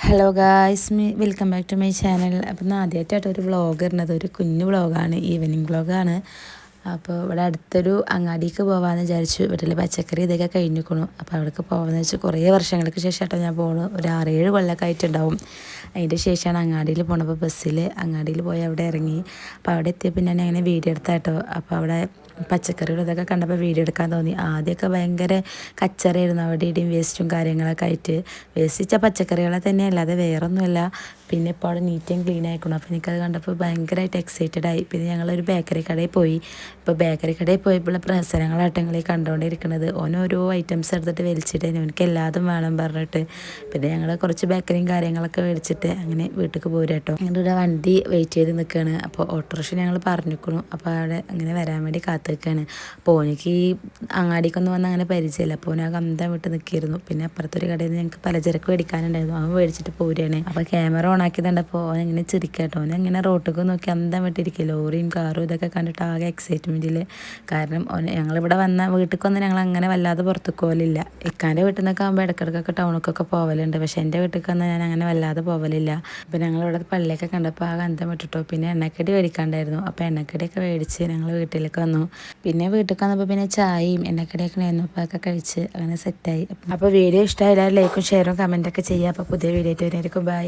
Hello guys me welcome back to my channel അപ്പം ഇന്ന് ആദ്യമായിട്ടായിട്ട് ഒരു വ്ളോഗ് ഒരു കുഞ്ഞു വ്ളോഗാണ് ഈവനിങ് വ്ളോഗാണ് അപ്പോൾ ഇവിടെ അടുത്തൊരു അങ്ങാടിക്ക് പോകാമെന്ന് വിചാരിച്ചു വീട്ടിൽ പച്ചക്കറി ഇതൊക്കെ കഴിഞ്ഞിരിക്കണു അപ്പോൾ അവിടേക്ക് പോകാമെന്ന് വെച്ച് കുറേ വർഷങ്ങൾക്ക് ശേഷമായിട്ടോ ഞാൻ പോകണു ഒരു ആറേഴ് കൊല്ലമൊക്കെ ആയിട്ടുണ്ടാവും. അതിന്റെ ശേഷമാണ് അങ്ങാടിയിൽ പോണപ്പോൾ ബസ്സിൽ അങ്ങാടിയിൽ പോയി അവിടെ ഇറങ്ങി. അപ്പോൾ അവിടെ എത്തിയപ്പോൾ ഞാൻ അങ്ങനെ വീഡിയോ എടുത്താട്ടോ. അപ്പോൾ അവിടെ പച്ചക്കറികളും ഇതൊക്കെ കണ്ടപ്പോൾ വീഡിയോ എടുക്കാൻ തോന്നി. ആദ്യമൊക്കെ ഭയങ്കര കച്ചറയായിരുന്നു. അവിടെ ഇടിയും വേസ്റ്റും കാര്യങ്ങളൊക്കെ ആയിട്ട്. വേസ്റ്റിച്ച പച്ചക്കറികളെ തന്നെ അല്ലാതെ വേറൊന്നുമല്ല. പിന്നെ ഇപ്പോൾ അവിടെ നീറ്റ് ആൻഡ് ക്ലീൻ ആയിക്കണം. അപ്പോൾ എനിക്കത് കണ്ടപ്പോൾ ഭയങ്കരമായിട്ട് എക്സൈറ്റഡ് ആയി. പിന്നെ ഞങ്ങളൊരു ബേക്കറി കടയിൽ പോയി. ഇപ്പോൾ ബേക്കറി കടയിൽ പോയപ്പോൾ പ്രസരങ്ങളാട്ടങ്ങൾ ഈ കണ്ടുകൊണ്ടിരിക്കുന്നത് ഓരോ ഐറ്റംസ് എടുത്തിട്ട് വലിച്ചിട്ട് എനിക്ക് എല്ലാതും വേണം പറഞ്ഞിട്ട്. പിന്നെ ഞങ്ങൾ കുറച്ച് ബേക്കറിയും കാര്യങ്ങളൊക്കെ മേടിച്ചിട്ട് അങ്ങനെ വീട്ടിലേക്ക് പോരും കേട്ടോ ഞങ്ങളുടെ വണ്ടി വെയിറ്റ് ചെയ്ത് നിൽക്കുകയാണ് അപ്പോൾ ഓട്ടോറിക്ഷ ഞങ്ങൾ പറഞ്ഞിരിക്കണു അപ്പോൾ അവിടെ അങ്ങനെ വരാൻ വേണ്ടി കാത്തു നിൽക്കുകയാണ് അപ്പോൾ ഓനിക്ക് ഈ അങ്ങാടിക്കൊന്നും വന്ന് അങ്ങനെ പരിചയമില്ല. അപ്പോൾ ഓന കന്തം വിട്ട് നിൽക്കിയിരുന്നു പിന്നെ അപ്പുറത്തൊരു കടയിൽ നിന്ന് ഞങ്ങൾക്ക് പലചരക്ക് മേടിക്കാനുണ്ടായിരുന്നു. അവൻ മേടിച്ചിട്ട് പോരുകയാണ് അപ്പോൾ ക്യാമറ ഓൺ ആക്കിയതുണ്ടപ്പോൾ ഓൻ ഇങ്ങനെ ചിരിക്കട്ടോ ഓൻ ഇങ്ങനെ റോട്ടിലേക്ക് നോക്കി അന്തം വിട്ടിരിക്കുക ലോറിയും കാറും ഇതൊക്കെ കണ്ടിട്ട് ആകെ എക്സൈറ്റ്മെന്റിൽ കാരണം ഓൻ ഞങ്ങളിവിടെ വന്ന വീട്ടിൽ വന്ന് ഞങ്ങൾ അങ്ങനെ വല്ലാതെ പുറത്തേക്ക് പോകലില്ല ഇക്കാന്റെ വീട്ടിൽ നിന്നൊക്കെ ആകുമ്പോൾ ഇടയ്ക്കിടയ്ക്കൊക്കെ ടൗണിലേക്കൊക്കെ പോകലുണ്ട് പക്ഷേ എന്റെ വീട്ടിൽ വന്ന് ഞാൻ അങ്ങനെ വല്ലാതെ പോകലില്ല അപ്പോൾ ഞങ്ങളിവിടെ പള്ളിയൊക്കെ കണ്ടപ്പോൾ ആകെ അന്തം വിട്ടിട്ടോ. പിന്നെ എണ്ണക്കടി മേടിക്കാണ്ടായിരുന്നു അപ്പോൾ എണ്ണക്കടിയൊക്കെ മേടിച്ച് ഞങ്ങൾ വീട്ടിലേക്ക് വന്നു. പിന്നെ വീട്ടിൽ വന്നപ്പോൾ പിന്നെ ചായയും എണ്ണക്കടിയൊക്കെ ഉണ്ടായിരുന്നു. അപ്പോൾ അതൊക്കെ കഴിച്ച് അങ്ങനെ സെറ്റായി അപ്പോൾ വീഡിയോ ഇഷ്ടമായാലും ലൈക്കും ഷെയറും കമന്റൊക്കെ ചെയ്യുക. അപ്പോൾ പുതിയ വീഡിയോ ആയിട്ട് വരുന്നതായിരിക്കും. ബൈ